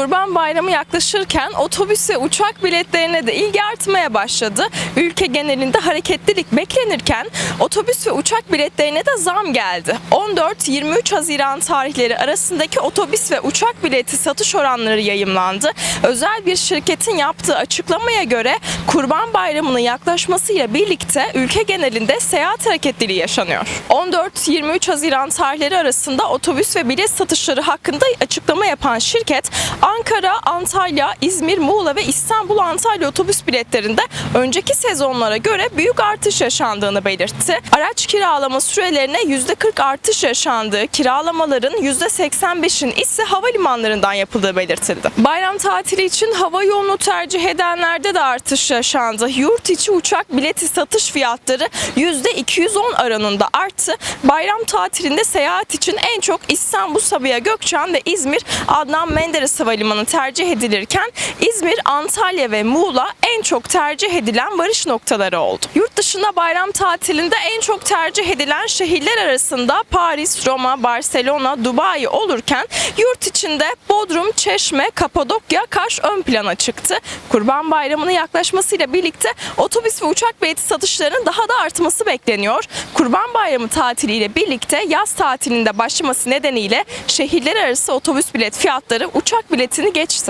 Kurban Bayramı yaklaşırken otobüs ve uçak biletlerine de ilgi artmaya başladı. Ülke genelinde hareketlilik beklenirken otobüs ve uçak biletlerine de zam geldi. 14-23 Haziran tarihleri arasındaki otobüs ve uçak bileti satış oranları yayımlandı. Özel bir şirketin yaptığı açıklamaya göre Kurban Bayramı'nın yaklaşmasıyla birlikte ülke genelinde seyahat hareketliliği yaşanıyor. 14-23 Haziran tarihleri arasında otobüs ve bilet satışları hakkında açıklama yapan şirket Ankara, Antalya, İzmir, Muğla ve İstanbul Antalya otobüs biletlerinde önceki sezonlara göre büyük artış yaşandığını belirtti. Araç kiralama sürelerine %40 artış yaşandığı, kiralamaların %85'in ise havalimanlarından yapıldığı belirtildi. Bayram tatili için hava yolunu tercih edenlerde de artış yaşandı. Yurt içi uçak bileti satış fiyatları %210 oranında arttı. Bayram tatilinde seyahat için en çok İstanbul Sabiha Gökçen ve İzmir Adnan Menderes Havalimanı tercih edilirken İzmir, Antalya ve Muğla çok tercih edilen varış noktaları oldu. Yurt dışında bayram tatilinde en çok tercih edilen şehirler arasında Paris, Roma, Barcelona, Dubai olurken yurt içinde Bodrum, Çeşme, Kapadokya, Kaş ön plana çıktı. Kurban Bayramı'nın yaklaşmasıyla birlikte otobüs ve uçak bileti satışlarının daha da artması bekleniyor. Kurban Bayramı tatiliyle birlikte yaz tatilinde başlaması nedeniyle şehirler arası otobüs bilet fiyatları uçak biletini geçti.